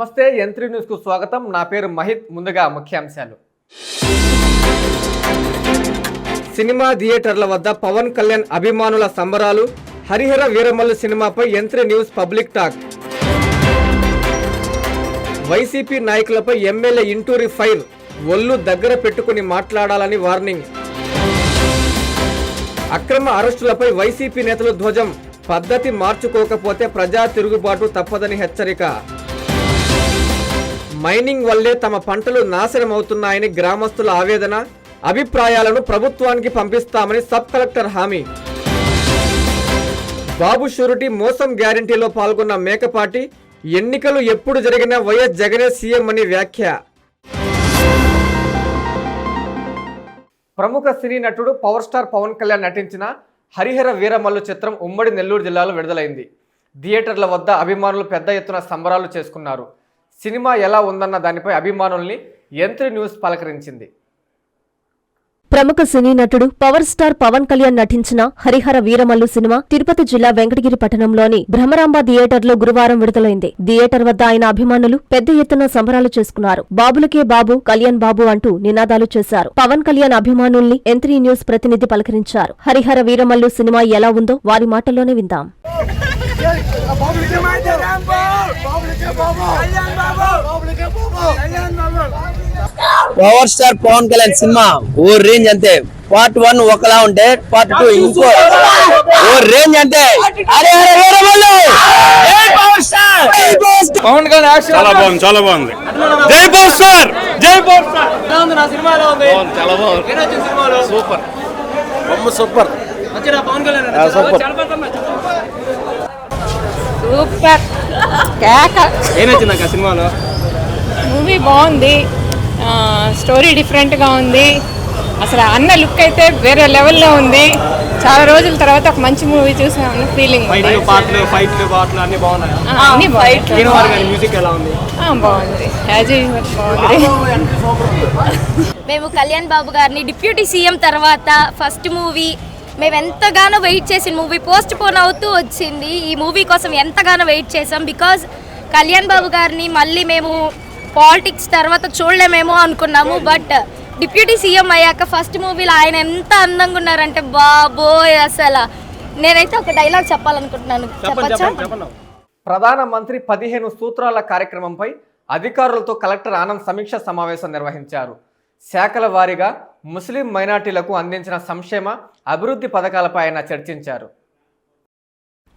నమస్తే యంత్రి న్యూస్కు స్వాగతం. నా పేరు మహిత్. ముందుగా ముఖ్యాంశాలు. సినిమా థియేటర్ల వద్ద పవన్ కళ్యాణ్ అభిమానుల సంబరాలు. హరిహర వీరమల్లు సినిమాపై యంత్రి న్యూస్ పబ్లిక్ టాక్ వైసీపీ నాయకులపై ఎమ్మెల్యే ఇంటూరి ఫైర్. ఒళ్ళు దగ్గర పెట్టుకుని మాట్లాడాలని వార్నింగ్. అక్రమ అరెస్టులపై వైసీపీ నేతలు ధ్వజం. పద్ధతి మార్చుకోకపోతే ప్రజా తిరుగుబాటు తప్పదని హెచ్చరిక. మైనింగ్ వల్లే తమ పంటలు నాశనమవుతున్నాయని గ్రామస్తుల ఆవేదన అభిప్రాయాలను ప్రభుత్వానికి పంపిస్తామని సబ్ కలెక్టర్ హామీ. బాబు షూరిటీ మోసం గ్యారంటీలో పాల్గొన్న మేకపాటి ఎన్నికలు ఎప్పుడు జరిగినా వైఎస్ జగనే సీఎం అని వ్యాఖ్య. ప్రముఖ సినీ నటుడు పవర్ స్టార్ పవన్ కళ్యాణ్ నటించిన హరిహర వీరమల్లు చిత్రం ఉమ్మడి నెల్లూరు జిల్లాలో విడుదలైంది. థియేటర్ల వద్ద అభిమానులు పెద్ద ఎత్తున సంబరాలు చేసుకున్నారు. సినిమా ఎలా ఉందన్న దానిపై అభిమానుల్ని యంత్రి న్యూస్ పలకరించింది. ప్రముఖ సినీ నటుడు పవర్ స్టార్ పవన్ కళ్యాణ్ నటించిన హరిహర వీరమల్లు సినిమా తిరుపతి జిల్లా వెంకటగిరి పట్టణంలోని బ్రహ్మరాంబ థియేటర్లో గురువారం విడుదలైంది. థియేటర్ వద్ద ఆయన అభిమానులు పెద్ద ఎత్తున సంబరాలు చేసుకున్నారు. బాబులకే బాబు కళ్యాణ్ బాబు అంటూ నినాదాలు చేశారు. పవన్ కళ్యాణ్ అభిమానుల్ని ఎంత్రీ న్యూస్ ప్రతినిధి పలకరించారు. హరిహర వీరమల్లు సినిమా ఎలా ఉందో వారి మాటల్లోనే విందాం. బాబులకే రాంబో బాబులకే Babu Kalyan Babu బాబులకే Babu Kalyan Babu power star Pavan Kalyan cinema. ఓ రేంజ్ అంతే. పార్ట్ వన్ ఒకలా ఉంటే పార్ట్ టూ ఇంకో. ఓ రేంజ్ అంతే. అరే అరే! పవన్ కళ్యాణ్ చాలా బాగుంది చాలా బాగుంది. జై పవర్ స్టార్. జై పవర్ స్టార్. చాలా బాగుంది. సూపర్. బొమ్మ సూపర్. Super super. కేక. సినిమాలో? మూవీ బాగుంది. స్టోరీ డిఫరెంట్గా ఉంది. అసలు అన్న లుక్ అయితే వేరే లెవెల్లో ఉంది. చాలా రోజుల తర్వాత ఒక మంచి మూవీ చూసామని ఫీలింగ్ ఉంది. పాటలు ఫైట్లు పాటలు అన్ని బాగున్నాయి? ఆ, అన్ని బాగుంది మ్యూజిక్ ఎలా ఉంది? ఆ, బాగుంది. యాజ్ యూజువల్ బాగుంది. మేము కళ్యాణ్ బాబు గారిని డిప్యూటీ సీఎం తర్వాత ఫస్ట్ మూవీ మేము ఎంతగానో వెయిట్ చేసిన మూవీ పోస్ట్ పోన్ అవుతూ వచ్చింది. ఈ మూవీ కోసం ఎంతగానో వెయిట్ చేసాం బికాజ్ కళ్యాణ్ బాబు గారిని మళ్ళీ మేము పాలిటిక్స్ తర్వాత చూడలేమేమో అనుకున్నాము. బట్ డిప్యూటీ సీఎం అయ్యాక ఫస్ట్ మూవీలో ఆయన ఎంత అందంగా ఉన్నారంటే బాబోయ్ అసలు. నేనైతే ఒక డైలాగ్ చెప్పాలనుకుంటున్నాను. చెప్పచ్చా? ప్రధానమంత్రి పదిహేను సూత్రాల కార్యక్రమంపై అధికారులతో కలెక్టర్ ఆనంద్ సమీక్ష సమావేశం నిర్వహించారు. శాఖల వారీగా ముస్లిం మైనార్టీలకు అందించిన సంక్షేమ అభివృద్ధి పథకాలపై ఆయన చర్చించారు.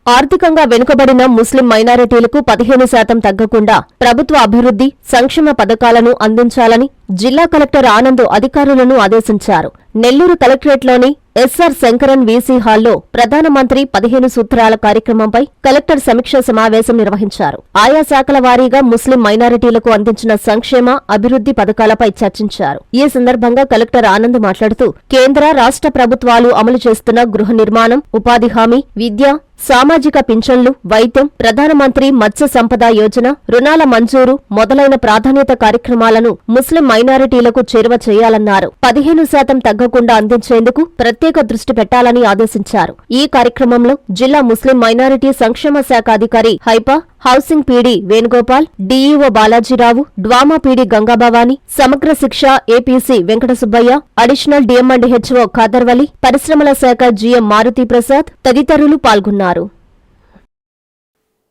ఆర్థికంగా వెనుకబడిన ముస్లిం మైనారిటీలకు పదిహేను శాతం తగ్గకుండా ప్రభుత్వ అభివృద్ధి సంక్షేమ పథకాలను అందించాలని జిల్లా కలెక్టర్ ఆనంద్ అధికారులను ఆదేశించారు. నెల్లూరు కలెక్టరేట్లోని ఎస్ఆర్ శంకరన్ వీసీ హాల్లో ప్రధానమంత్రి పదిహేను సూత్రాల కార్యక్రమంపై కలెక్టర్ సమీక్ష సమావేశం నిర్వహించారు. ఆయా శాఖల వారీగా ముస్లిం మైనారిటీలకు అందించిన సంక్షేమ అభివృద్ధి పథకాలపై చర్చించారు. ఈ సందర్భంగా కలెక్టర్ ఆనంద్ మాట్లాడుతూ కేంద్ర రాష్ట్ర ప్రభుత్వాలు అమలు చేస్తున్న గృహ నిర్మాణం ఉపాధి హామీ విద్య సామాజిక పింఛన్లు వైద్యం ప్రధానమంత్రి మత్స్య సంపద యోజన రుణాల మంజూరు మొదలైన ప్రాధాన్యత కార్యక్రమాలను ముస్లిం మైనారిటీలకు చేరువ చేయాలన్నారు. పదిహేను శాతం తగ్గకుండా అందించేందుకు ప్రత్యేక దృష్టి పెట్టాలని ఆదేశించారు. ఈ కార్యక్రమంలో జిల్లా ముస్లిం మైనారిటీ సంక్షేమ శాఖ అధికారి హైపా housing PD Venugopal DEO Balajirao DWAMA PD Gangabhavani సమగ్ర శిక్ష APC Venkata Subbaiah additional DM and HO Khaderwali పరిశ్రమల శాఖ జీఎం మారుతి ప్రసాద్ తదితరులు పాల్గొన్నారు.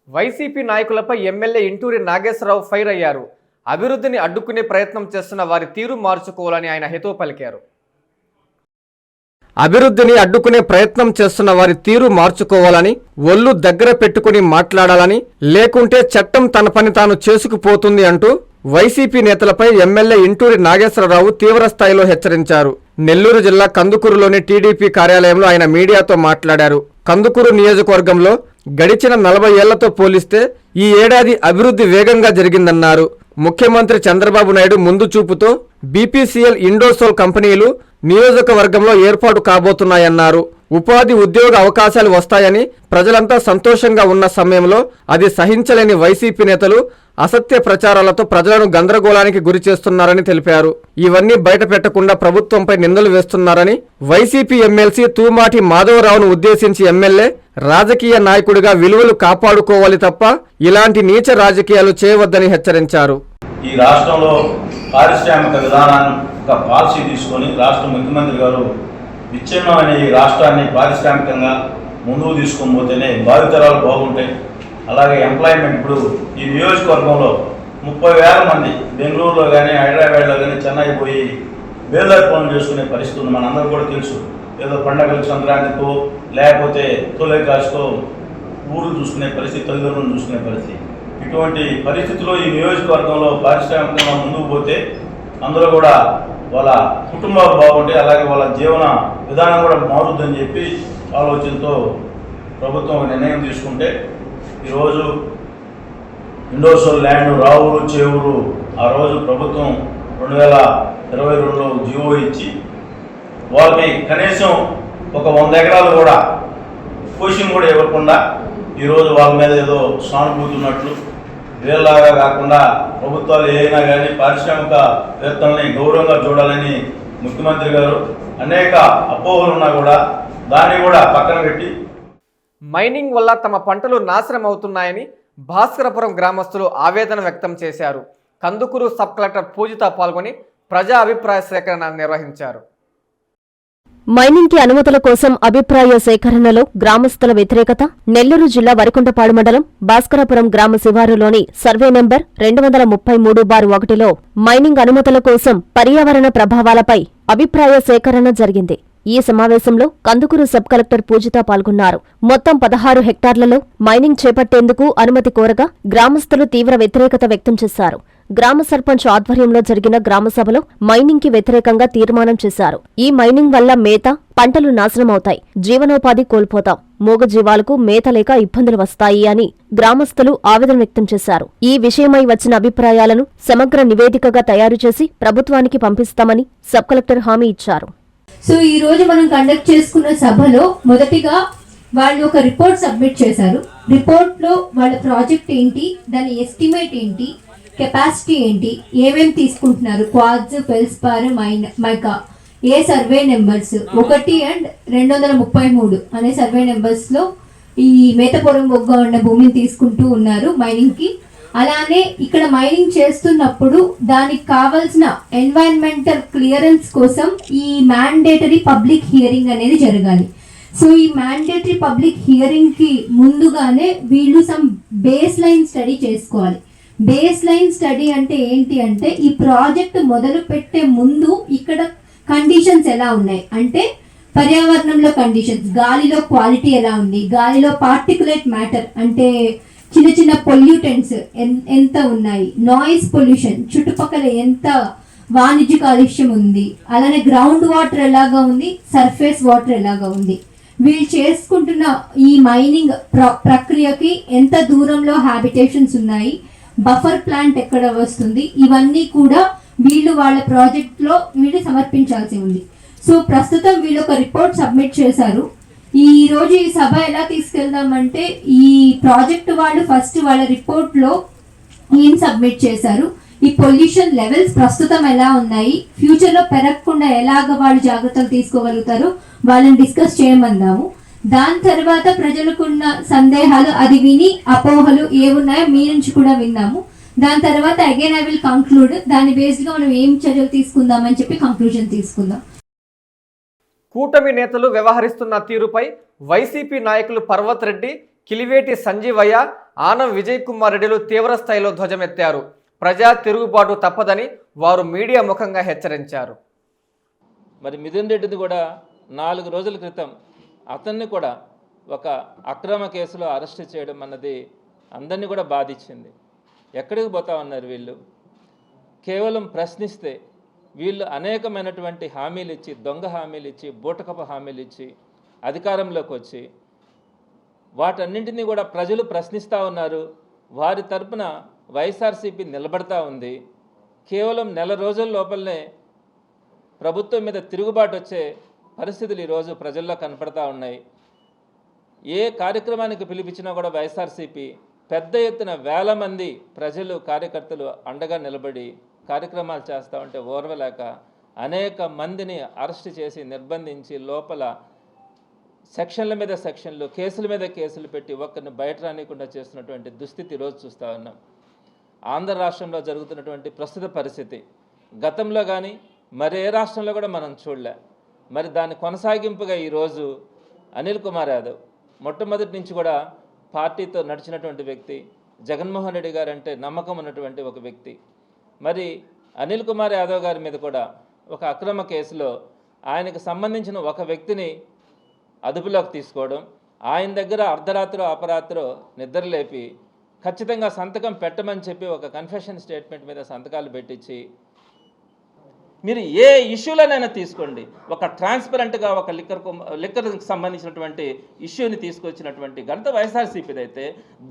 వైసీపీ నాయకులపై ఎమ్మెల్యే ఇంటూరి నాగేశ్వరరావు ఫైర్ అయ్యారు. అభివృద్ధిని అడ్డుకునే ప్రయత్నం చేస్తున్న వారి తీరు మార్చుకోవాలని ఆయన హితవు పలికారు. అభివృద్ధిని అడ్డుకునే ప్రయత్నం చేస్తున్న వారి తీరు మార్చుకోవాలని ఒళ్ళు దగ్గర పెట్టుకుని మాట్లాడాలని లేకుంటే చట్టం తన పని తాను చేసుకుపోతుంది అంటూ వైసీపీ నేతలపై ఎమ్మెల్యే ఇంటూరి నాగేశ్వరరావు తీవ్ర స్థాయిలో హెచ్చరించారు. నెల్లూరు జిల్లా కందుకూరులోని టీడీపీ కార్యాలయంలో ఆయన మీడియాతో మాట్లాడారు. కందుకూరు నియోజకవర్గంలో గడిచిన నలభై ఏళ్ళతో పోలిస్తే ఈ ఏడాది అభివృద్ధి వేగంగా జరిగిందన్నారు. ముఖ్యమంత్రి చంద్రబాబు నాయుడు ముందు చూపుతో బీపీసీఎల్ ఇండోసోల్ కంపెనీలు నియోజకవర్గంలో ఏర్పాటు కాబోతున్నాయన్నారు. ఉపాధి ఉద్యోగ అవకాశాలు వస్తాయని ప్రజలంతా సంతోషంగా ఉన్న సమయంలో అది సహించలేని వైసీపీ నేతలు అసత్య ప్రచారాలతో ప్రజలను గందరగోళానికి గురి చేస్తున్నారని తెలిపారు. ఇవన్నీ బయట పెట్టకుండా ప్రభుత్వంపై నిందలు వేస్తున్నారని వైసీపీ ఎమ్మెల్సీ తూమాటి మాధవరావును ఉద్దేశించి ఎమ్మెల్యే రాజకీయ నాయకుడిగా విలువలు కాపాడుకోవాలి తప్ప ఇలాంటి నీచ రాజకీయాలు చేయవద్దని హెచ్చరించారు. ఈ రాష్ట్రంలో పారిశ్రామిక విధానాన్ని ఒక పాలసీ తీసుకొని రాష్ట్ర ముఖ్యమంత్రి గారు విచ్ఛిన్నమైన ఈ రాష్ట్రాన్ని పారిశ్రామికంగా ముందుకు తీసుకొని పోతేనే భావితరాలు బాగుంటాయి. అలాగే ఎంప్లాయ్మెంట్ ఇప్పుడు ఈ నియోజకవర్గంలో ముప్పై వేల మంది బెంగళూరులో కానీ హైదరాబాద్లో కానీ చెన్నై పోయి బేల్దారి పనులు చేసుకునే పరిస్థితి ఉంది. మనందరూ కూడా తెలుసు. ఏదో పండగలు సంక్రాంతికో లేకపోతే తొలికాసుకో ఊరు చూసుకునే పరిస్థితి తల్లిదండ్రులను చూసుకునే పరిస్థితి. ఇటువంటి పరిస్థితుల్లో ఈ నియోజకవర్గంలో పారిశ్రామికంగా ముందుకు పోతే అందరూ కూడా వాళ్ళ కుటుంబాలు బాగుంటే అలాగే వాళ్ళ జీవన విధానం కూడా మారుద్దని చెప్పి ఆలోచనతో ప్రభుత్వం నిర్ణయం తీసుకుంటే ఈరోజు ఇండోసోల్ ల్యాండ్ రావురు చేవురు ఆ రోజు ప్రభుత్వం రెండు వేల ఇరవై రెండులో జీవో ఇచ్చి వాళ్ళకి కనీసం ఒక వంద ఎకరాలు కూడా కోచింగ్ కూడా ఇవ్వకుండా ఈరోజు వాళ్ళ మీద ఏదో సానుభూతి ఉన్నట్లు వీళ్ళలాగా కాకుండా ప్రభుత్వాలు ఏమైనా కానీ పారిశ్రామికవేత్తల్ని గౌరవంగా చూడాలని ముఖ్యమంత్రి గారు అనేక అపోహలు ఉన్నా కూడా దాన్ని కూడా పక్కన పెట్టి మైనింగ్ వల్ల తమ పంటలు నాశనం అవుతున్నాయని భాస్కరపురం గ్రామస్తులు ఆవేదన వ్యక్తం చేశారు. కందుకూరు సబ్ కలెక్టర్ పూజిత పాల్గొని ప్రజా అభిప్రాయ సేకరణ నిర్వహించారు. మైనింగ్కి అనుమతుల కోసం అభిప్రాయ సేకరణలో గ్రామస్తుల వ్యతిరేకత నెల్లూరు జిల్లా వరికుంటపాడు మండలం భాస్కరపురం గ్రామ శివారులోని సర్వే నెంబర్ రెండు వందల ముప్పై మూడు బార్ ఒకటిలో మైనింగ్ అనుమతుల కోసం పర్యావరణ ప్రభావాలపై అభిప్రాయ సేకరణ జరిగింది. ఈ సమావేశంలో కందుకూరు సబ్ కలెక్టర్ పూజిత పాల్గొన్నారు. మొత్తం పదహారు హెక్టార్లలో మైనింగ్ చేపట్టేందుకు అనుమతి కోరగా గ్రామస్తులు తీవ్ర వ్యతిరేకత వ్యక్తం చేశారు. గ్రామ సర్పంచ్ ఆధ్వర్యంలో జరిగిన గ్రామ సభలో మైనింగ్కి వ్యతిరేకంగా తీర్మానం చేశారు. ఈ మైనింగ్ వల్ల మేత పంటలు నాశనమవుతాయి. జీవనోపాధి కోల్పోతాం. మూగజీవాలకు మేత లేక ఇబ్బందులు వస్తాయి అని గ్రామస్తులు ఆవేదన వ్యక్తం చేశారు. ఈ విషయమై వచ్చిన అభిప్రాయాలను సమగ్ర నివేదికగా తయారు చేసి ప్రభుత్వానికి పంపిస్తామని సబ్ కలెక్టర్ హామీ ఇచ్చారు. సో ఈ రోజు మనం కండక్ట్ చేసుకున్న సభలో మొదటిగా వాళ్ళు ఒక రిపోర్ట్ సబ్మిట్ చేశారు. రిపోర్ట్లో వాళ్ళ ప్రాజెక్ట్ ఏంటి దాని ఎస్టిమేట్ ఏంటి కెపాసిటీ ఏంటి ఏమేమి తీసుకుంటున్నారు క్వాడ్స్ ఫెల్స్పార్ మైన్ మైకా ఏ సర్వే నెంబర్స్ ఒకటి అండ్ రెండు వందల ముప్పై మూడు అనే సర్వే నెంబర్స్లో ఈ మేతపురం బొగ్గ ఉన్న భూమిని తీసుకుంటూ ఉన్నారు మైనింగ్కి అలానే ఇక్కడ మైనింగ్ చేస్తున్నప్పుడు దానికి కావాల్సిన ఎన్వైరన్మెంటల్ క్లియరెన్స్ కోసం ఈ మ్యాండేటరీ పబ్లిక్ హియరింగ్ అనేది జరగాలి. సో ఈ మ్యాండేటరీ పబ్లిక్ హియరింగ్కి ముందుగానే వీళ్ళు సమ్ బేస్ లైన్ స్టడీ చేసుకోవాలి. బేస్ లైన్ స్టడీ అంటే ఏంటి అంటే ఈ ప్రాజెక్ట్ మొదలు పెట్టే ముందు ఇక్కడ కండిషన్స్ ఎలా ఉన్నాయి? అంటే పర్యావరణంలో కండిషన్స్ గాలిలో క్వాలిటీ ఎలా ఉంది? గాలిలో పార్టికులేట్ మ్యాటర్ అంటే చిన్న చిన్న పొల్యూటెంట్స్ ఎంత ఉన్నాయి? నాయిస్ పొల్యూషన్ చుట్టుపక్కల ఎంత వాణిజ్య కాలుష్యం ఉంది? అలానే గ్రౌండ్ వాటర్ ఎలాగా ఉంది? సర్ఫేస్ వాటర్ ఎలాగా ఉంది? వీళ్ళు చేసుకుంటున్న ఈ మైనింగ్ ప్ర- ప్రక్రియకి ఎంత దూరంలో హ్యాబిటేషన్స్ ఉన్నాయి? బఫర్ ప్లాంట్ ఎక్కడ వస్తుంది? ఇవన్నీ కూడా వీళ్ళు వాళ్ళ ప్రాజెక్ట్లో వీళ్ళు సమర్పించాల్సి ఉంది. సో ప్రస్తుతం వీళ్ళు ఒక రిపోర్ట్ సబ్మిట్ చేశారు. ఈ రోజు ఈ సభ ఎలా తీసుకెళ్దామంటే ఈ ప్రాజెక్ట్ వాళ్ళు ఫస్ట్ వాళ్ళ రిపోర్ట్లో ఏం సబ్మిట్ చేశారు? ఈ పొల్యూషన్ లెవెల్స్ ప్రస్తుతం ఎలా ఉన్నాయి? ఫ్యూచర్లో పెరగకుండా ఎలాగ వాళ్ళు జాగ్రత్తలు తీసుకోగలుగుతారో వాళ్ళని డిస్కస్ చేయమన్నాము దాని తర్వాత ప్రజలకున్న సందేహాలు అది విని అపోహలు ఏమున్నాయో మీ నుంచి కూడా విన్నాము. దాని తర్వాత అగైన్ ఐ విల్ కంక్లూడ్. దాని బేస్డ్గా మనం ఏం చర్యలు తీసుకుందామని చెప్పి కంక్లూజన్ తీసుకుందాం. కూటమి నేతలు వ్యవహరిస్తున్న తీరుపై వైసీపీ నాయకులు పర్వత్ రెడ్డి కిలివేటి సంజీవయ్య ఆనం విజయ్ కుమార్ రెడ్డిలు తీవ్ర స్థాయిలో ధ్వజమెత్తారు. ప్రజా తిరుగుబాటు తప్పదని వారు మీడియా ముఖంగా హెచ్చరించారు. మరి మిథున్ రెడ్డిది కూడా నాలుగు రోజుల క్రితం అతన్ని కూడా ఒక అక్రమ కేసులో అరెస్ట్ చేయడం అన్నది అందరినీ కూడా బాధించింది. ఎక్కడికి పోతా ఉన్నారు వీళ్ళు? కేవలం ప్రశ్నిస్తే వీళ్ళు అనేకమైనటువంటి హామీలు ఇచ్చి దొంగ హామీలు ఇచ్చి బూటకపు హామీలు ఇచ్చి అధికారంలోకి వచ్చి వాటన్నింటినీ కూడా ప్రజలు ప్రశ్నిస్తూ ఉన్నారు. వారి తరపున వైఎస్ఆర్సీపీ నిలబడతా ఉంది. కేవలం నెల రోజుల లోపలనే ప్రభుత్వం మీద తిరుగుబాటు వచ్చే పరిస్థితులు ఈరోజు ప్రజల్లో కనపడతా ఉన్నాయి. ఏ కార్యక్రమానికి పిలిపించినా కూడా వైఎస్ఆర్సీపీ పెద్ద ఎత్తున వేల మంది ప్రజలు కార్యకర్తలు అండగా నిలబడి కార్యక్రమాలు చేస్తూ ఉంటే ఓర్వలేక అనేక మందిని అరెస్ట్ చేసి నిర్బంధించి లోపల సెక్షన్ల మీద సెక్షన్లు కేసుల మీద కేసులు పెట్టి ఒక్కరిని బయట రానికుండా చేస్తున్నటువంటి దుస్థితి ఈరోజు చూస్తూ ఉన్నాం. ఆంధ్ర రాష్ట్రంలో జరుగుతున్నటువంటి ప్రస్తుత పరిస్థితి. గతంలో కానీ మరి ఏ రాష్ట్రంలో కూడా మనం చూడలే. మరి దాని కొనసాగింపుగా ఈరోజు అనిల్ కుమార్ యాదవ్ మొట్టమొదటి నుంచి కూడా పార్టీతో నడిచినటువంటి వ్యక్తి జగన్మోహన్ రెడ్డి గారంటే నమ్మకం ఉన్నటువంటి ఒక వ్యక్తి. మరి అనిల్ కుమార్ యాదవ్ గారి మీద కూడా ఒక అక్రమ కేసులో ఆయనకు సంబంధించిన ఒక వ్యక్తిని అదుపులోకి తీసుకోవడం ఆయన దగ్గర అర్ధరాత్రో అపరాత్రో నిద్రలేపి ఖచ్చితంగా సంతకం పెట్టమని చెప్పి ఒక కన్ఫెషన్ స్టేట్మెంట్ మీద సంతకాలు పెట్టించి మీరు ఏ ఇష్యూలోనైనా తీసుకోండి. ఒక ట్రాన్స్పరెంట్గా ఒక లిక్కర్ లిక్కర్కి సంబంధించినటువంటి ఇష్యూని తీసుకొచ్చినటువంటి ఘనత వైఎస్ఆర్సీపీది అయితే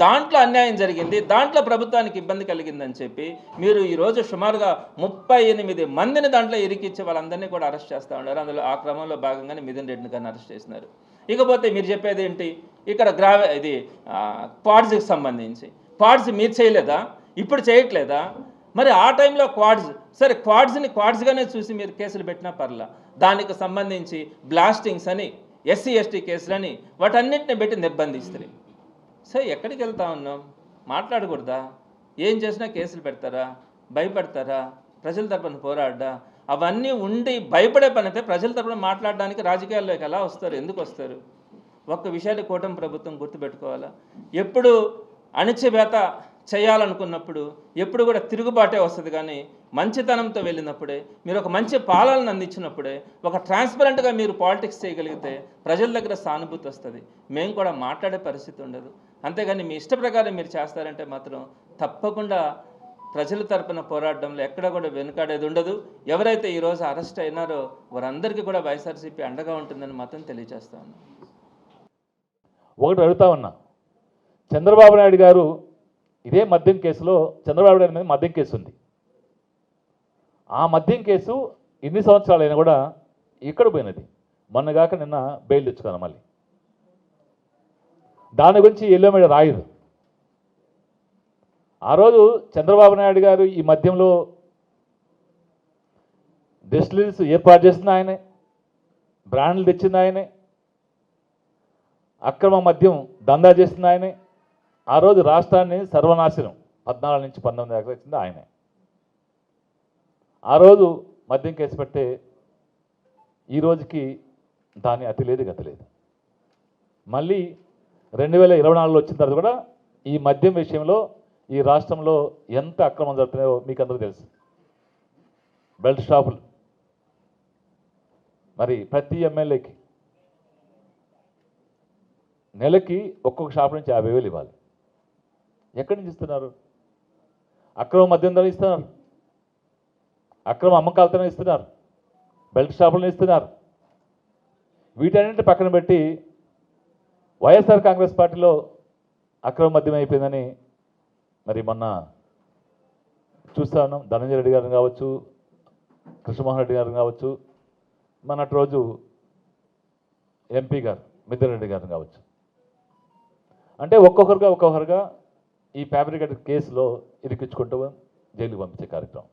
దాంట్లో అన్యాయం జరిగింది దాంట్లో ప్రభుత్వానికి ఇబ్బంది కలిగిందని చెప్పి మీరు ఈరోజు సుమారుగా ముప్పై ఎనిమిది మందిని దాంట్లో ఇరికిచ్చి వాళ్ళందరినీ కూడా అరెస్ట్ చేస్తూ ఉన్నారు. అందులో ఆ క్రమంలో భాగంగానే మిథున్ రెడ్డిని కానీ అరెస్ట్ చేసినారు. ఇకపోతే మీరు చెప్పేది ఏంటి? ఇక్కడ గ్రా ఇది పాడ్స్కి సంబంధించి. పాడ్స్ మీరు చేయలేదా? ఇప్పుడు చేయట్లేదా? మరి ఆ టైంలో క్వాడ్స్ సరే క్వాడ్స్ని క్వాడ్స్గానే చూసి మీరు కేసులు పెట్టినా పర్లా. దానికి సంబంధించి బ్లాస్టింగ్స్ అని ఎస్సీ ఎస్టీ కేసులని వాటన్నిటిని పెట్టి నిర్బంధిస్తారు సరే ఎక్కడికి వెళ్తా ఉన్నాం? మాట్లాడకూడదా? ఏం చేసినా కేసులు పెడతారా? భయపడతారా? ప్రజల తరపున పోరాడ్డా? అవన్నీ ఉండి భయపడే పని అయితే ప్రజల తరపున మాట్లాడడానికి రాజకీయాల్లోకి ఎలా వస్తారు? ఎందుకు వస్తారు? ఒక్క విషయాన్ని కూటమి ప్రభుత్వం గుర్తుపెట్టుకోవాలా? ఎప్పుడు అణిచివేత చేయాలనుకున్నప్పుడు ఎప్పుడు కూడా తిరుగుబాటే వస్తుంది కానీ మంచితనంతో వెళ్ళినప్పుడే మీరు ఒక మంచి పాలనను అందించినప్పుడే ఒక ట్రాన్స్పరెంట్గా మీరు పాలిటిక్స్ చేయగలిగితే ప్రజల దగ్గర సానుభూతి వస్తుంది. మేము కూడా మాట్లాడే పరిస్థితి ఉండదు. అంతేగాని మీ ఇష్ట ప్రకారం మీరు చేస్తారంటే మాత్రం తప్పకుండా ప్రజల తరపున పోరాటంలో ఎక్కడ కూడా వెనుకాడేది ఉండదు. ఎవరైతే ఈరోజు అరెస్ట్ అయినారో వారందరికీ కూడా వైఎస్ఆర్సీపీ అండగా ఉంటుందని మాత్రం తెలియజేస్తా ఒకటి అడుగుతా ఉన్నా. చంద్రబాబు నాయుడు గారు ఇదే మద్యం కేసులో చంద్రబాబు నాయుడు మీద మద్యం కేసు ఉంది. ఆ మద్యం కేసు ఎన్ని సంవత్సరాలైనా కూడా ఇక్కడ పోయినది? మొన్నగాక నిన్న బెయిల్ తెచ్చుకున్నాను మళ్ళీ. దాని గురించి ఎల్లో మీద రాయదు. ఆ రోజు చంద్రబాబు నాయుడు గారు ఈ మద్యంలో డిస్టిలరీస్ ఏర్పాటు చేసిన ఆయనే బ్రాండ్లు తెచ్చింది ఆయనే అక్రమ మద్యం దందా చేసింది ఆయనే ఆ రోజు రాష్ట్రాన్ని సర్వనాశనం. పద్నాలుగు నుంచి పంతొమ్మిది దాకా వచ్చింది ఆయనే. ఆ రోజు మద్యం కేసు పెట్టే ఈ రోజుకి దాని అతి లేదు గతి లేదు. మళ్ళీ రెండు వేల ఇరవై నాలుగులో వచ్చిన తర్వాత కూడా ఈ మద్యం విషయంలో ఈ రాష్ట్రంలో ఎంత అక్రమం జరుగుతున్నాయో మీకు అందరూ తెలుసు. బెల్ట్ షాపులు. మరి ప్రతి ఎమ్మెల్యేకి నెలకి ఒక్కొక్క షాప్ నుంచి యాభై వేలు ఇవ్వాలి. ఎక్కడి నుంచి ఇస్తున్నారు? అక్రమ మద్యం ధర ఇస్తున్నారు. అక్రమ అమ్మకాలతోనే ఇస్తున్నారు. బెల్ట్ షాపులను ఇస్తున్నారు. వీటన్నింటి పక్కన పెట్టి వైఎస్ఆర్ కాంగ్రెస్ పార్టీలో అక్రమ మద్యం అయిపోయిందని మరి మొన్న చూస్తాను ధనంజయ రెడ్డి గారిని కావచ్చు కృష్ణమోహన్ రెడ్డి గారిని కావచ్చు మొన్నటి రోజు ఎంపీ గారు మిథున్ రెడ్డి గారిని కావచ్చు. అంటే ఒక్కొక్కరుగా ఒక్కొక్కరుగా ఈ ఫ్యాబ్రికేట్ కేసులో ఇరికించుకుంటూ జైలుకి పంపించే కార్యక్రమం.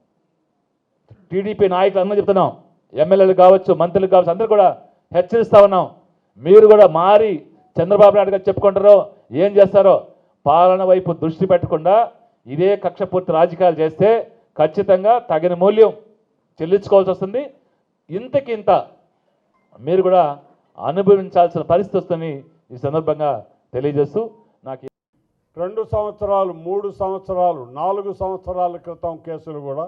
టీడీపీ నాయకులు అందరూ చెప్తున్నాం ఎమ్మెల్యేలు కావచ్చు మంత్రులు కావచ్చు అందరూ కూడా హెచ్చరిస్తా ఉన్నాం. మీరు కూడా మారి చంద్రబాబు నాయుడు గారు చెప్పుకుంటారో ఏం చేస్తారో పాలన వైపు దృష్టి పెట్టకుండా ఇదే కక్షపూర్తి రాజకీయాలు చేస్తే ఖచ్చితంగా తగిన మూల్యం చెల్లించుకోవాల్సి వస్తుంది. ఇంతకి ఇంత మీరు కూడా అనుభవించాల్సిన పరిస్థితి వస్తుందని ఈ సందర్భంగా తెలియజేస్తూ రెండు సంవత్సరాలు మూడు సంవత్సరాలు నాలుగు సంవత్సరాల క్రితం కేసులు కూడా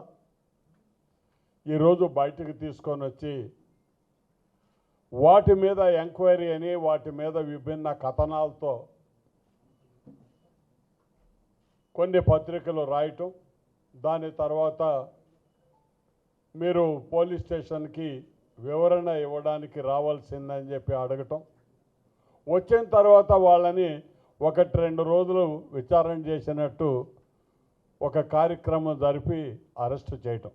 ఈరోజు బయటకు తీసుకొని వచ్చి వాటి మీద ఎంక్వైరీ అని వాటి మీద విభిన్న కథనాలతో కొన్ని పత్రికలు రాయటం దాని తర్వాత మీరు పోలీస్ స్టేషన్కి వివరణ ఇవ్వడానికి రావాల్సిందని చెప్పి అడగటం వచ్చిన తర్వాత వాళ్ళని ఒకటి రెండు రోజులు విచారణ చేసినట్టు ఒక కార్యక్రమం జరిపి అరెస్ట్ చేయటం.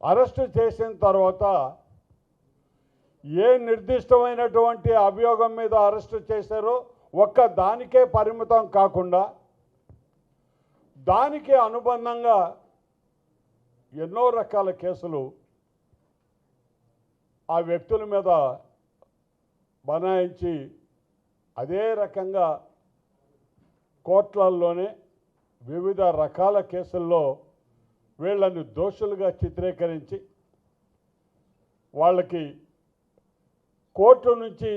అరెస్ట్ చేసిన తర్వాత ఏ నిర్దిష్టమైనటువంటి అభియోగం మీద అరెస్టు చేశారో ఒక్క దానికే పరిమితం కాకుండా దానికి అనుబంధంగా ఎన్నో రకాల కేసులు ఆ వ్యక్తుల మీద బనాయించి అదే రకంగా కోర్టులలోనే వివిధ రకాల కేసుల్లో వీళ్ళని దోషులుగా చిత్రీకరించి వాళ్ళకి కోర్టు నుంచి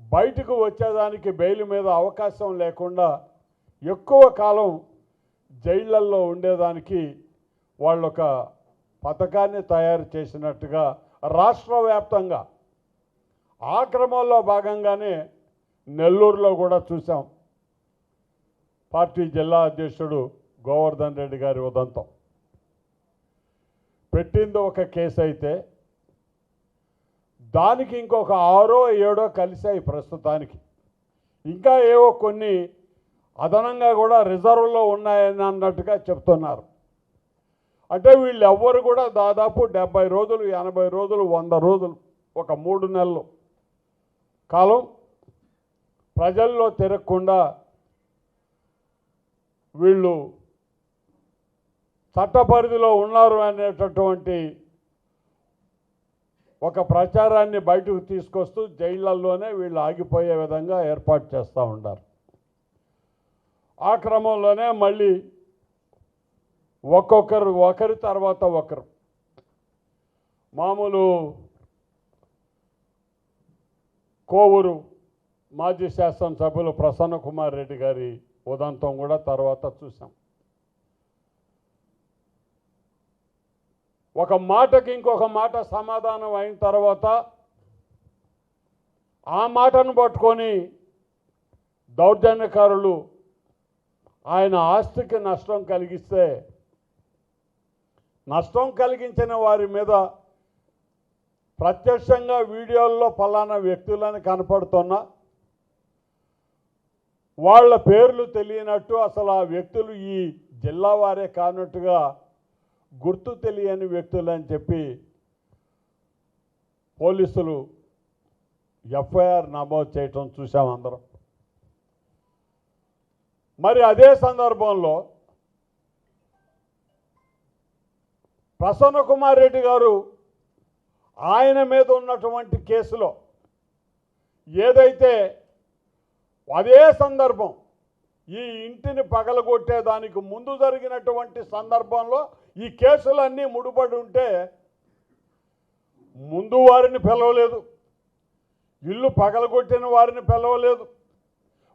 బయటకు వచ్చేదానికి బెయిల్ మీద అవకాశం లేకుండా ఎక్కువ కాలం జైళ్ళల్లో ఉండేదానికి వాళ్ళొక పథకాన్ని తయారు చేసినట్టుగా రాష్ట్ర వ్యాప్తంగా ఆ క్రమంలో భాగంగానే నెల్లూరులో కూడా చూసాం పార్టీ జిల్లా అధ్యక్షుడు గోవర్ధన్ రెడ్డి గారి ఉదంతం. పెట్టింది ఒక కేసు అయితే దానికి ఇంకొక ఆరో ఏడో కలిసాయి ప్రస్తుతానికి. ఇంకా ఏవో కొన్ని అదనంగా కూడా రిజర్వ్లో ఉన్నాయని అన్నట్టుగా చెప్తున్నారు. అంటే వీళ్ళు ఎవ్వరు కూడా దాదాపు డెబ్బై రోజులు ఎనభై రోజులు వంద రోజులు ఒక మూడు నెలలు కాలం ప్రజల్లో తిరగకుండా వీళ్ళు చట్ట పరిధిలో ఉన్నారు అనేటటువంటి ఒక ప్రచారాన్ని బయటకు తీసుకొస్తూ జైళ్ళలోనే వీళ్ళు ఆగిపోయే విధంగా ఏర్పాటు చేస్తూ ఉంటారు ఆ క్రమంలోనే మళ్ళీ ఒక్కొక్కరు ఒకరి తర్వాత ఒకరు. మామూలు కోవూరు మాజీ శాసనసభ్యులు ప్రసన్న కుమార్ రెడ్డి గారి ఉదంతం కూడా తర్వాత చూసాం ఒక మాటకి ఇంకొక మాట సమాధానం అయిన తర్వాత ఆ మాటను పట్టుకొని దౌర్జన్యకారులు ఆయన ఆస్తికి నష్టం కలిగిస్తే నష్టం కలిగించిన వారి మీద ప్రత్యక్షంగా వీడియోల్లో ఫలానా వ్యక్తులని కనపడుతున్నా వాళ్ళ పేర్లు తెలియనట్టు అసలు ఆ వ్యక్తులు ఈ జిల్లా వారే కానట్టుగా గుర్తు తెలియని వ్యక్తులు అని చెప్పి పోలీసులు ఎఫ్ఐఆర్ నమోదు చేయటం చూసాం అందరం. మరి అదే సందర్భంలో ప్రసన్న కుమార్ రెడ్డి గారు ఆయన మీద ఉన్నటువంటి కేసులో ఏదైతే అదే సందర్భం ఈ ఇంటిని పగలగొట్టేదానికి ముందు జరిగినటువంటి సందర్భంలో ఈ కేసులన్నీ ముడిపడి ఉంటే ముందు వారిని పిలవలేదు ఇల్లు పగలగొట్టిన వారిని పిలవలేదు.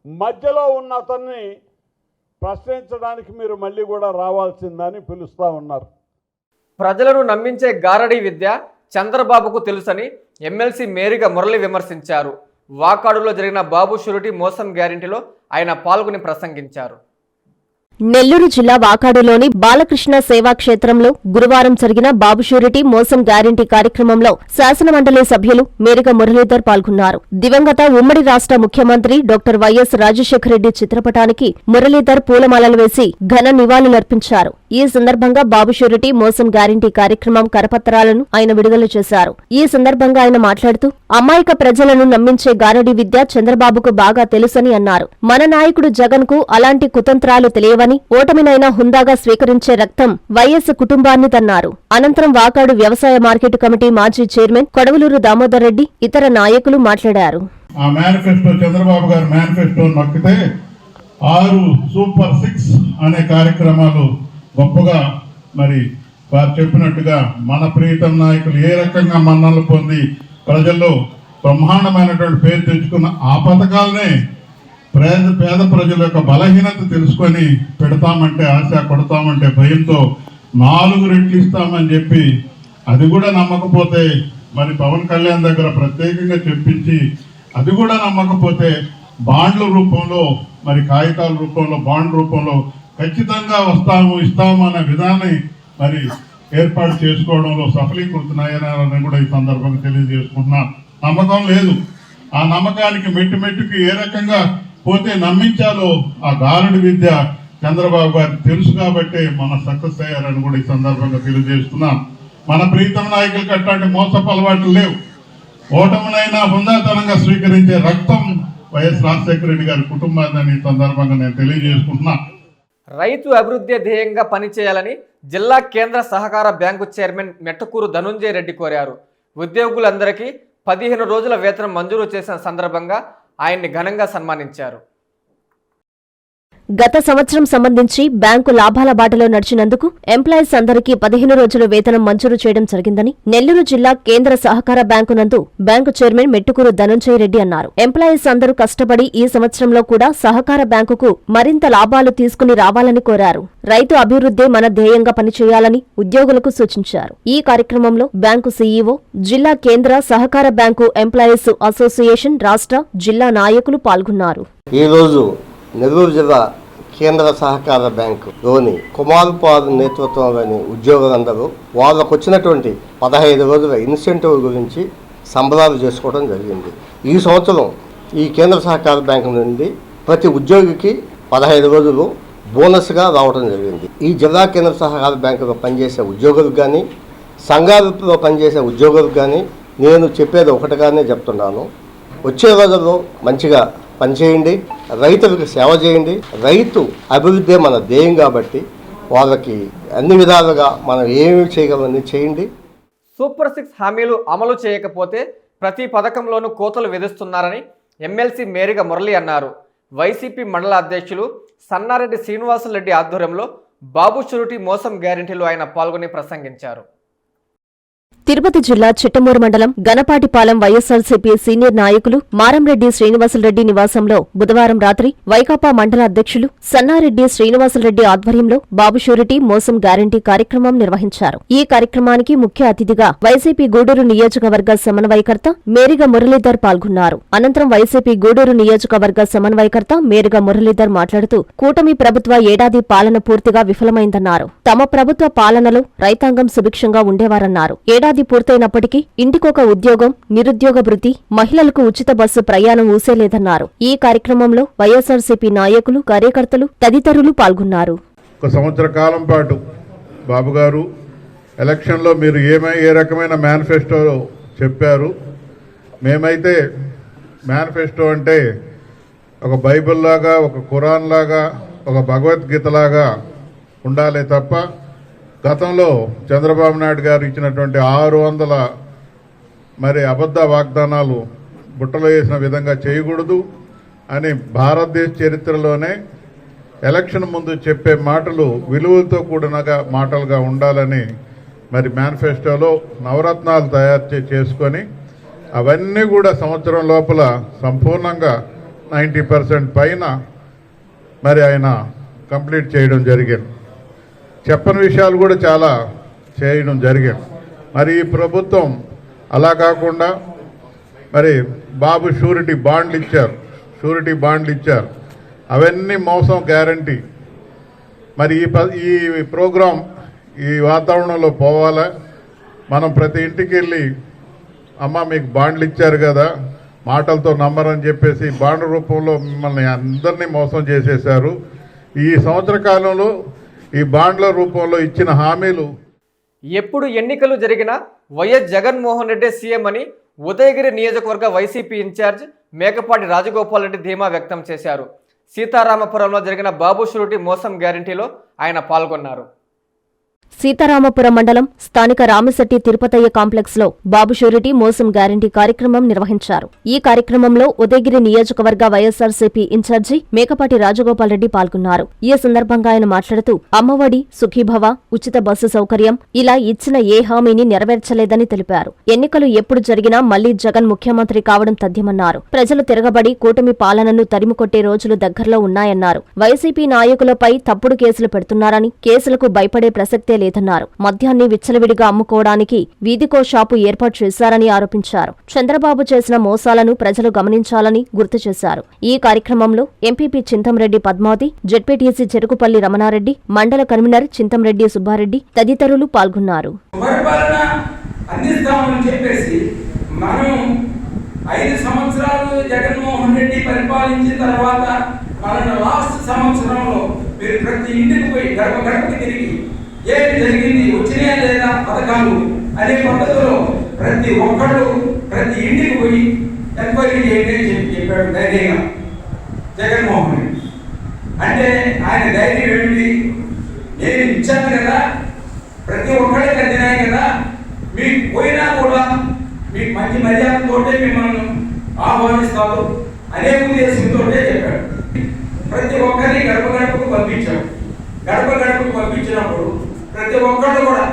మధ్యలో ఉన్న అతన్ని ప్రశ్నించడానికి మీరు మళ్ళీ కూడా రావాల్సిందని పిలుస్తూ ఉన్నారు. ప్రజలను నమ్మించే గారడీ విద్య చంద్రబాబుకు తెలుసని ఎమ్మెల్సీ మేరిగా మురళి విమర్శించారు. వాకాడులో జరిగిన బాబు షూరిటీ మోసం గ్యారెంటీలో ఆయన పాల్గొని ప్రసంగించారు. నెల్లూరు జిల్లా వాకాడులోని బాలకృష్ణ సేవా క్షేత్రంలో గురువారం జరిగిన బాబు షూరిటీ మోసం గ్యారంటీ కార్యక్రమంలో శాసనమండలి సభ్యులు మేరిక మురళీధర్ పాల్గొన్నారు. దివంగత ఉమ్మడి రాష్ట్ర ముఖ్యమంత్రి డాక్టర్ వైఎస్ రాజశేఖర రెడ్డి చిత్రపటానికి మురళీధర్ పూలమాలలు వేసి ఘన నివాళులర్పించారు. ఈ సందర్భంగా బాబు షూరిటీ మోసం గ్యారంటీ కార్యక్రమం కరపత్రాలను ఆయన విడుదల చేశారు. ఈ సందర్భంగా ఆయన మాట్లాడుతూ అమాయక ప్రజలను నమ్మించే గారడి విద్య చంద్రబాబుకు బాగా తెలుసని అన్నారు. మన నాయకుడు జగన్కు అలాంటి కుతంత్రాలు తెలియవని ఓటమినైనా హుందాగా స్వీకరించే రక్తం వైఎస్ కుటుంబాన్ని తన్నారు. అనంతరం వాకాడు వ్యవసాయ మార్కెట్ కమిటీ మాజీ చైర్మన్ కొడవలూరు దామోదర్ రెడ్డి ఇతర నాయకులు మాట్లాడారు. ఆ మేనిఫెస్టో చంద్రబాబు గారి మేనిఫెస్టో నొక్కితే ఆరు సూపర్ సిక్స్ అనే కార్యక్రమాలు గొప్పగా మరి వారు చెప్పినట్టుగా మన ప్రీతం నాయకులు ఏ రకంగా మన్నలు పొంది ప్రజల్లో బ్రహ్మాండమైనటువంటి పేరు తెచ్చుకున్న ఆ పథకాలనే పేద పేద ప్రజల యొక్క బలహీనత తెలుసుకొని పెడతామంటే ఆశ కొడతామంటే భయంతో నాలుగు రెట్లు ఇస్తామని చెప్పి అది కూడా నమ్మకపోతే మరి పవన్ కళ్యాణ్ దగ్గర ప్రత్యేకంగా చెప్పించి అది కూడా నమ్మకపోతే బాండ్ల రూపంలో మరి కాగితాల రూపంలో బాండ్ రూపంలో ఖచ్చితంగా వస్తాము ఇస్తాము అనే విధాన్ని మరి ఏర్పాటు చేసుకోవడంలో సఫలీకృతున్నాయని కూడా ఈ సందర్భంగా తెలియజేసుకుంటున్నా నమ్మకం లేదు. ఆ నమ్మకానికి మెట్టు మెట్టుకి ఏ రకంగా పోతే నమ్మించాలో ఆ దారుడి విద్య చంద్రబాబు గారికి తెలుసు కాబట్టి మన సక్సెస్ అయ్యారని కూడా ఈ సందర్భంగా తెలియజేస్తున్నాం. మన ప్రీతం నాయకులకు అట్లాంటి మోసపు అలవాట్లు లేవు. ఓటమునైనా హుందాతనంగా స్వీకరించే రక్తం వైఎస్ రాజశేఖర రెడ్డి గారి కుటుంబాన్ని సందర్భంగా నేను తెలియజేసుకుంటున్నా. రైతు అభివృద్ధి ధ్యేయంగా పనిచేయాలని జిల్లా కేంద్ర సహకార బ్యాంకు చైర్మన్ మెట్టకూరు ధనుంజయ రెడ్డి కోరారు. ఉద్యోగులందరికీ పదిహేను రోజుల వేతనం మంజూరు చేసిన సందర్భంగా ఆయన్ని ఘనంగా సన్మానించారు. గత సంవత్సరం సంబంధించి బ్యాంకు లాభాల బాటలో నడిచినందుకు ఎంప్లాయీస్ అందరికీ పదిహేను రోజుల వేతనం మంజూరు చేయడం జరిగిందని నెల్లూరు జిల్లా కేంద్ర సహకార బ్యాంకు నందు బ్యాంకు చైర్మన్ మెట్టుకూరు ధనంజయ రెడ్డి అన్నారు. ఎంప్లాయీస్ అందరూ కష్టపడి ఈ సంవత్సరంలో కూడా సహకార బ్యాంకుకు మరింత లాభాలు తీసుకుని రావాలని కోరారు. రైతు అభివృద్ధే మన ధ్యేయంగా పనిచేయాలని ఉద్యోగులకు సూచించారు. ఈ కార్యక్రమంలో బ్యాంకు సీఈఓ జిల్లా కేంద్ర సహకార బ్యాంకు ఎంప్లాయీస్ అసోసియేషన్ రాష్ట్ర జిల్లా నాయకులు పాల్గొన్నారు. ఈరోజు నెల్లూరు జిల్లా కేంద్ర సహకార బ్యాంకు లోని కుమార్ పాల్ నేతృత్వంలోని ఉద్యోగులందరూ వాళ్ళకు వచ్చినటువంటి పదహైదు రోజుల ఇన్సెంటివ్ గురించి సంబరాలు చేసుకోవడం జరిగింది. ఈ సంవత్సరం ఈ కేంద్ర సహకార బ్యాంకు నుండి ప్రతి ఉద్యోగికి పదహైదు రోజులు బోనస్గా రావడం జరిగింది. ఈ జిల్లా కేంద్ర సహకార బ్యాంకులో పనిచేసే ఉద్యోగులకు కానీ సంఘాలలో పనిచేసే ఉద్యోగులకు కానీ నేను చెప్పేది ఒకటిగానే చెప్తున్నాను. వచ్చే రోజుల్లో మంచిగా పనిచేయండి రైతులకు సేవ చేయండి. రైతు అభివృద్ధి మన ధ్యేయం కాబట్టి వాళ్ళకి అన్ని విధాలుగా మనం ఏమి చేయగలమని చేయండి. సూపర్ సిక్స్ హామీలు అమలు చేయకపోతే ప్రతి పథకంలోనూ కోతలు విధిస్తున్నారని ఎమ్మెల్సీ మేరిగా మురళి అన్నారు. వైసీపీ మండల అధ్యక్షులు సన్నారెడ్డి శ్రీనివాసులరెడ్డి ఆధ్వర్యంలో బాబు షూరిటీ మోసం గ్యారంటీలో ఆయన పాల్గొని ప్రసంగించారు. తిరుపతి జిల్లా చిట్టమూరు మండలం గణపాటిపాలెం వైఎస్సార్సీపీ సీనియర్ నాయకులు మారంరెడ్డి శ్రీనివాసులరెడ్డి నివాసంలో బుధవారం రాత్రి వైకాపా మండల అధ్యక్షులు సన్నారెడ్డి శ్రీనివాసులరెడ్డి ఆధ్వర్యంలో బాబు షూరిటీ మోసం గ్యారంటీ కార్యక్రమం నిర్వహించారు. ఈ కార్యక్రమానికి ముఖ్య అతిథిగా వైసీపీ గూడూరు నియోజకవర్గ సమన్వయకర్త మేరిగ మురళీధర్ పాల్గొన్నారు. అనంతరం వైసీపీ గూడూరు నియోజకవర్గ సమన్వయకర్త మేరిగ మురళీధర్ మాట్లాడుతూ కూటమి ప్రభుత్వ ఏడాది పాలన పూర్తిగా విఫలమైందన్నారు. తమ ప్రభుత్వ పాలనలో రైతాంగం సుభిక్షంగా ఉండేవారన్నారు. ఏడాది పూర్తయినప్పటికీ ఇంటికొక ఉద్యోగం నిరుద్యోగ భృతి మహిళలకు ఉచిత బస్సు ప్రయాణం ఊసేలేదన్నారు. ఈ కార్యక్రమంలో వైఎస్ఆర్సీపీ నాయకులు కార్యకర్తలు తదితరులు పాల్గొన్నారు. ఒక సంవత్సర కాలం పాటు బాబు గారు ఎలక్షన్లో మీరు ఏమై ఏ రకమైన మేనిఫెస్టో చెప్పారు? మేమైతే మేనిఫెస్టో అంటే ఒక బైబిల్ లాగా ఒక ఖురాన్ లాగా ఒక భగవద్గీతలాగా ఉండాలి తప్ప గతంలో చంద్రబాబు నాయుడు గారు ఇచ్చినటువంటి ఆరు వందల మరి అబద్ధ వాగ్దానాలు బుట్టలో వేసిన విధంగా చేయకూడదు అని భారతదేశ చరిత్రలోనే ఎలక్షన్ ముందు చెప్పే మాటలు విలువలతో కూడినగా మాటలుగా ఉండాలని మరి మేనిఫెస్టోలో నవరత్నాలు తయారు చే- చేసుకొని అవన్నీ కూడా సంవత్సరం లోపల సంపూర్ణంగా నైంటీ పర్సెంట్ పైన మరి ఆయన కంప్లీట్ చేయడం జరిగింది. చెప్పని విషయాలు కూడా చాలా చేయడం జరిగింది మరి ఈ ప్రభుత్వం అలా కాకుండా మరి బాబు షూరిటీ బాండ్లు ఇచ్చారు. షూరిటీ బాండ్లు ఇచ్చారు. అవన్నీ మోసం గ్యారంటీ. మరి ఈ ప ఈ ప్రోగ్రాం ఈ వాతావరణంలో పోవాలా? మనం ప్రతి ఇంటికి వెళ్ళి అమ్మ మీకు బాండ్లు ఇచ్చారు కదా మాటలతో నమ్మరని చెప్పేసి బాండ్ రూపంలో మిమ్మల్ని అందరినీ మోసం చేసేశారు. ఈ సంవత్సర కాలంలో ఈ బాండ్ల రూపంలో ఇచ్చిన హామీలు ఎప్పుడు ఎన్నికలు జరిగినా వైఎస్ జగన్మోహన్ రెడ్డి సీఎం అని ఉదయగిరి నియోజకవర్గ వైసీపీ ఇన్ఛార్జ్ మేకపాటి రాజగోపాల్ రెడ్డి ధీమా వ్యక్తం చేశారు. సీతారామపురంలో జరిగిన బాబు షూరిటీ మోసం గ్యారంటీలో ఆయన పాల్గొన్నారు. సీతారామపురం మండలం స్థానిక రామశెట్టి తిరుపతయ్య కాంప్లెక్స్లో బాబు షూరిటీ మోసం గ్యారంటీ కార్యక్రమం నిర్వహించారు. ఈ కార్యక్రమంలో ఉదయగిరి నియోజకవర్గ వైఎస్సార్సీపీ ఇన్ఛార్జి మేకపాటి రాజగోపాల్ రెడ్డి పాల్గొన్నారు. ఈ సందర్భంగా ఆయన మాట్లాడుతూ అమ్మఒడి సుఖీభవ ఉచిత బస్సు సౌకర్యం ఇలా ఇచ్చిన ఏ హామీని నెరవేర్చలేదని తెలిపారు. ఎన్నికలు ఎప్పుడు జరిగినా మళ్ళీ జగన్ ముఖ్యమంత్రి కావడం తథ్యమన్నారు. ప్రజలు తిరగబడి కూటమి పాలనను తరిమికొట్టే రోజులు దగ్గరలో ఉన్నాయన్నారు. వైసీపీ నాయకులపై తప్పుడు కేసులు పెడుతున్నారని కేసులకు భయపడే ప్రసక్తే లేదన్నారు మద్యాన్ని విచ్చలవిడిగా అమ్ముకోవడానికి వీధికో షాపు ఏర్పాటు చేశారని ఆరోపించారు. చంద్రబాబు చేసిన మోసాలను ప్రజలు గమనించాలని గుర్తు చేశారు. ఈ కార్యక్రమంలో ఎంపీపీ చింతంరెడ్డి పద్మావతి జడ్పీటీసీ చెరుకుపల్లి రమణారెడ్డి మండల కన్వీనర్ చింతంరెడ్డి సుబ్బారెడ్డి తదితరులు పాల్గొన్నారు. ఐదు సంవత్సరాలు జగన్మోహన్ రెడ్డి పరిపాలించిన తర్వాత మన లాస్ట్ సంవత్సరంలో మీరు ప్రతి ఇంటికి పోయి గడప గడపకి తిరిగి ఏమి జరిగింది వచ్చినాయా లేదా పథకాలు అనే పద్ధతిలో ప్రతి ఒక్కళ్ళు ప్రతి ఇంటికి పోయి ఎంక్వైరీ చేయండి అని చెప్పి చెప్పాడు ధైర్యంగా జగన్మోహన్ రెడ్డి. అంటే ఆయన ధైర్యం ఏమిటి? నేను ఇచ్చాను కదా ప్రతి ఒక్కరికి అందినాయి కదా మీకు పోయినా కూడా మీకు మంచి మర్యాదతోటే మిమ్మల్ని ఆహ్వానిస్తారు అనే ఉద్దేశంతో చెప్పాడు. ప్రతి ఒక్కరిని గడప గడపకు పంపించాడు. గడప గడపకు పంపించినప్పుడు ప్రతి ఒక్కళ్ళు కూడా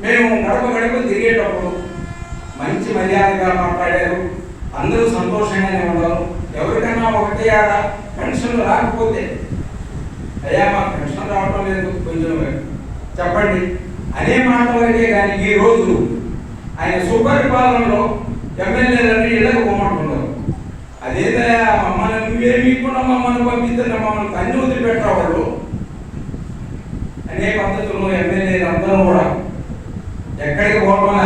మేము గడప గడప తిరిగేటప్పుడు మంచి మర్యాదగా మాట్లాడారు. అందరూ సంతోషంగానే ఉన్నారు. ఎవరికన్నా ఒకటి ఆడ పెన్షన్ రాకపోతే అయ్యా మాకు పెన్షన్ రావటం లేదు కొంచెం చెప్పండి. అనే మాట వరకే కానీ ఈ రోజు ఆయన సుపరిపాలనలో ఎమ్మెల్యేలని ఇళ్ళకు పోమంటున్నారు. అదేదయా మమ్మల్ని నువ్వే మీకుండా మమ్మల్ని పంపిస్తున్న మమ్మల్ని అన్ని వదిలిపెట్టరా వాళ్ళు? అనే పద్ధతులు ఎమ్మెల్యేలు అందరూ కూడా ఎక్కడికి పోవడం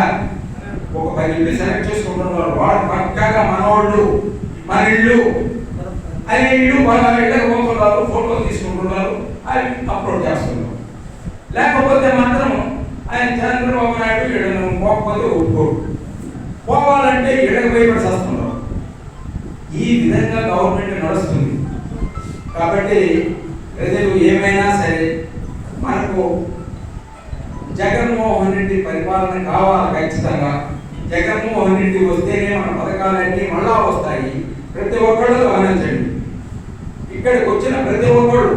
ఒక పది ఇల్లు సెలెక్ట్ చేసుకుంటున్నారు. వాడు పక్కాగా మనవాళ్ళు మన ఇల్లు అనే ఇల్లు వాళ్ళ ఇళ్ళకి పోతున్నారు ఫోటో తీసుకుంటున్నారు అవి అప్లోడ్ చేస్తున్నారు. లేకపోతే మాత్రం ఆయన చంద్రబాబు నాయుడు ఈడను పోకపోతే ఒప్పుకోరు. పోవాలంటే ఇళ్ళకి భయపడి చేస్తున్నారు. ఈ విధంగా గవర్నమెంట్ నడుస్తుంది. కాబట్టి ప్రజలు ఏమైనా సరే మనకు జగన్మోహన్ రెడ్డి పరిపాలన కావాలి ఖచ్చితంగా. జగన్మోహన్ రెడ్డి వస్తేనే మన పథకాలన్నీ మళ్ళా వస్తాయి. ప్రతి ఒక్కళ్ళు గమనించండి. ఇక్కడికి వచ్చిన ప్రతి ఒక్కళ్ళు.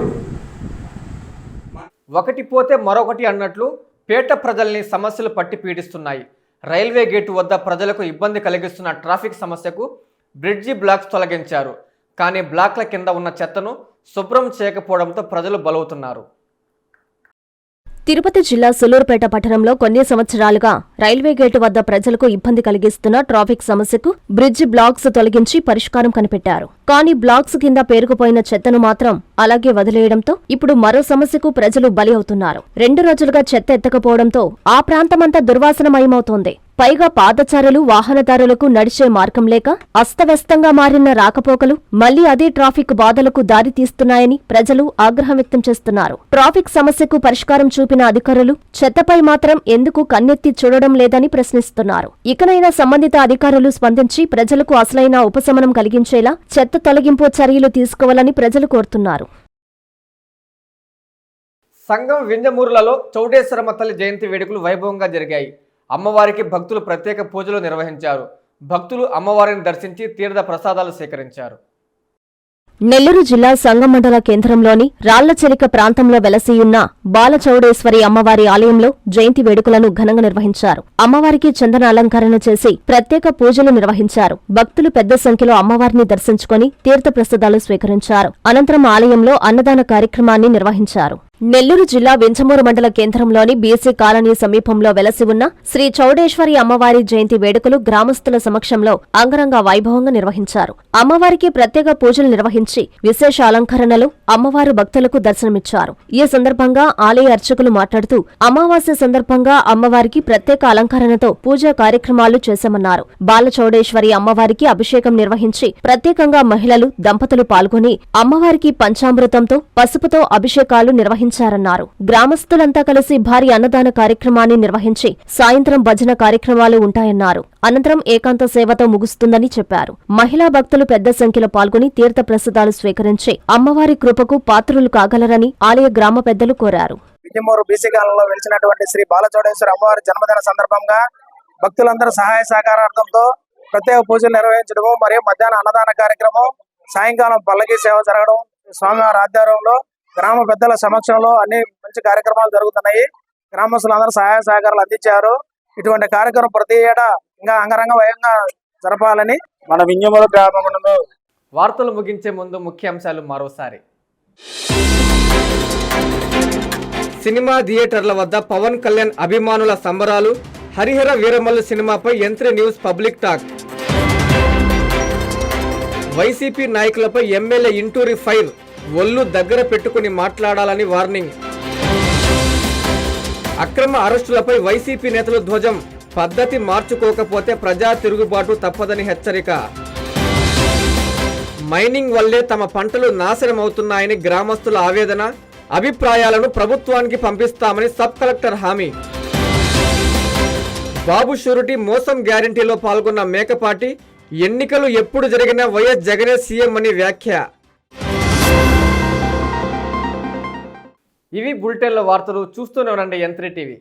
ఒకటి పోతే మరొకటి అన్నట్లు పేట ప్రజల్ని సమస్యలు పట్టి పీడిస్తున్నాయి. రైల్వే గేటు వద్ద ప్రజలకు ఇబ్బంది కలిగిస్తున్న ట్రాఫిక్ సమస్యకు బ్రిడ్జి బ్లాక్స్ తొలగించారు. కానీ బ్లాక్ల కింద ఉన్న చెత్తను శుభ్రం చేయకపోవడంతో ప్రజలు బలవుతున్నారు. తిరుపతి జిల్లా సులూరుపేట పట్టణంలో కొన్ని సంవత్సరాలుగా రైల్వే గేటు వద్ద ప్రజలకు ఇబ్బంది కలిగిస్తున్న ట్రాఫిక్ సమస్యకు బ్రిడ్జి బ్లాక్స్ తొలగించి పరిష్కారం కనిపెట్టారు. కానీ బ్లాక్స్ కింద పేరుకుపోయిన చెత్తను మాత్రం అలాగే వదిలేయడంతో ఇప్పుడు మరో సమస్యకు ప్రజలు బలి అవుతున్నారు. రెండు రోజులుగా చెత్త ఎత్తకపోవడంతో ఆ ప్రాంతమంతా దుర్వాసనమయమవుతోంది. పైగా పాదచారులు వాహనదారులకు నడిచే మార్గం లేక అస్తవ్యస్తంగా మారిన రాకపోకలు మళ్ళీ అదే ట్రాఫిక్ బాధలకు దారితీస్తున్నాయని ప్రజలు ఆగ్రహం వ్యక్తం చేస్తున్నారు. ట్రాఫిక్ సమస్యకు పరిష్కారం చూపిన అధికారులు చెత్తపై మాత్రం ఎందుకు కన్నెత్తి చూడడం లేదని ప్రశ్నిస్తున్నారు. ఇకనైనా సంబంధిత అధికారులు స్పందించి ప్రజలకు అసలైన ఉపశమనం కలిగించేలా చెత్త తొలగింపు చర్యలు తీసుకోవాలని ప్రజలు కోరుతున్నారు. సంఘం వింజమూరులలో చౌడేశ్వరమ్మ తల్లి జయంతి వేడుకలు వైభవంగా జరిగాయి. అమ్మవారికి భక్తులు ప్రత్యేక పూజలు నిర్వహించారు. భక్తులు అమ్మవారిని దర్శించి తీర్థ ప్రసాదాలు సేకరించారు. నెల్లూరు జిల్లా సంగమండల కేంద్రంలోని రాళ్ళచెలిక ప్రాంతంలో వెలసియున్న బాలచౌడేశ్వరి అమ్మవారి ఆలయంలో జయంతి వేడుకలను ఘనంగా నిర్వహించారు. అమ్మవారికి చందన అలంకరణ చేసి ప్రత్యేక పూజలు నిర్వహించారు. భక్తులు పెద్ద సంఖ్యలో అమ్మవారిని దర్శించుకుని తీర్థప్రసాదాలు స్వీకరించారు. అనంతరం ఆలయంలో అన్నదాన కార్యక్రమాన్ని నిర్వహించారు. నెల్లూరు జిల్లా వింజమూరు మండల కేంద్రంలోని బీసీ కాలనీ సమీపంలో వెలసి ఉన్న శ్రీ చౌడేశ్వరి అమ్మవారి జయంతి వేడుకలు గ్రామస్తుల సమక్షంలో అంగరంగ వైభవంగా నిర్వహించారు. అమ్మవారికి ప్రత్యేక పూజలు నిర్వహించి విశేష అలంకరణలు అమ్మవారు భక్తులకు దర్శనమిచ్చారు. ఈ సందర్భంగా ఆలయ అర్చకులు మాట్లాడుతూ అమావాస్య సందర్భంగా అమ్మవారికి ప్రత్యేక అలంకరణతో పూజా కార్యక్రమాలు చేశామన్నారు. బాలచౌడేశ్వరి అమ్మవారికి అభిషేకం నిర్వహించి ప్రత్యేకంగా మహిళలు దంపతులు పాల్గొని అమ్మవారికి పంచామృతంతో పసుపుతో అభిషేకాలు నిర్వహించారన్నారు. గ్రామస్తులంతా కలిసి భారీ అన్నదాన కార్యక్రమాన్ని నిర్వహించి సాయంత్రం భజన కార్యక్రమాలు ఉంటాయన్నారు. అనంతరం ఏకాంత సేవతో ముగుస్తుందని చెప్పారు. మహిళా భక్తులు పెద్ద సంఖ్యలో పాల్గొని తీర్థ ప్రసాదాలు స్వీకరించి అమ్మవారి కృపకు పాత్రులు కాగలరని ఆలయ గ్రామ పెద్దలు కోరారు. విజయమూరు బీసీ కాలంలో వెలిచినటువంటి శ్రీ బాలచోడేశ్వర అమ్మవారి జన్మదిన సందర్భంగా భక్తులందరూ సహాయ సహకారార్థంతో ప్రత్యేక పూజలు నిర్వహించడము మరియు మధ్యాహ్న అన్నదాన కార్యక్రమం సాయంకాలం పల్లకి సేవ జరగడం స్వామివారి ఆధ్వర్యంలో గ్రామ పెద్దల సమక్షంలో అన్ని మంచి కార్యక్రమాలు జరుగుతున్నాయి. గ్రామస్తులందరూ సహాయ సహకారాలు అందించారు. ఇటువంటి కార్యక్రమం ప్రతి ఏటా ఇంకా అంగరంగ వయంగా జరపాలని మన వింజమూరు గ్రామంలో వార్తలు ముగించే ముందు ముఖ్యాంశాలు మరోసారి. సినిమా థియేటర్ల వద్ద పవన్ కళ్యాణ్ అభిమానుల సంబరాలు హరిహర వీరమల్లు సినిమాపై యంత్రి న్యూస్ పబ్లిక్ టాక్. వైసీపీ నాయకులపై ఎమ్మెల్యే ఇంటూరి ఫైర్. ఒళ్ళు దగ్గర పెట్టుకుని మాట్లాడాలని వార్నింగ్. అక్రమ అరెస్టులపై వైసీపీ నేతలు ధ్వజం. పద్ధతి మార్చుకోకపోతే ప్రజా తిరుగుబాటు తప్పదని హెచ్చరిక. మైనింగ్ వల్లే తమ పంటలు నాశనమవుతున్నాయని గ్రామస్తుల ఆవేదన. అభిప్రాయాలను ప్రభుత్వానికి పంపిస్తామని సబ్ కలెక్టర్ హామీ. బాబు షూరిటీ మోసం గ్యారంటీలో పాల్గొన్న మేకపాటి. ఎన్నికలు ఎప్పుడు జరిగినా వైఎస్ జగనే సీఎం అని వ్యాఖ్య. ఇవి బులెటిన్ల వార్తలు చూస్తూనే ఉండండి యంత్రి టీవీ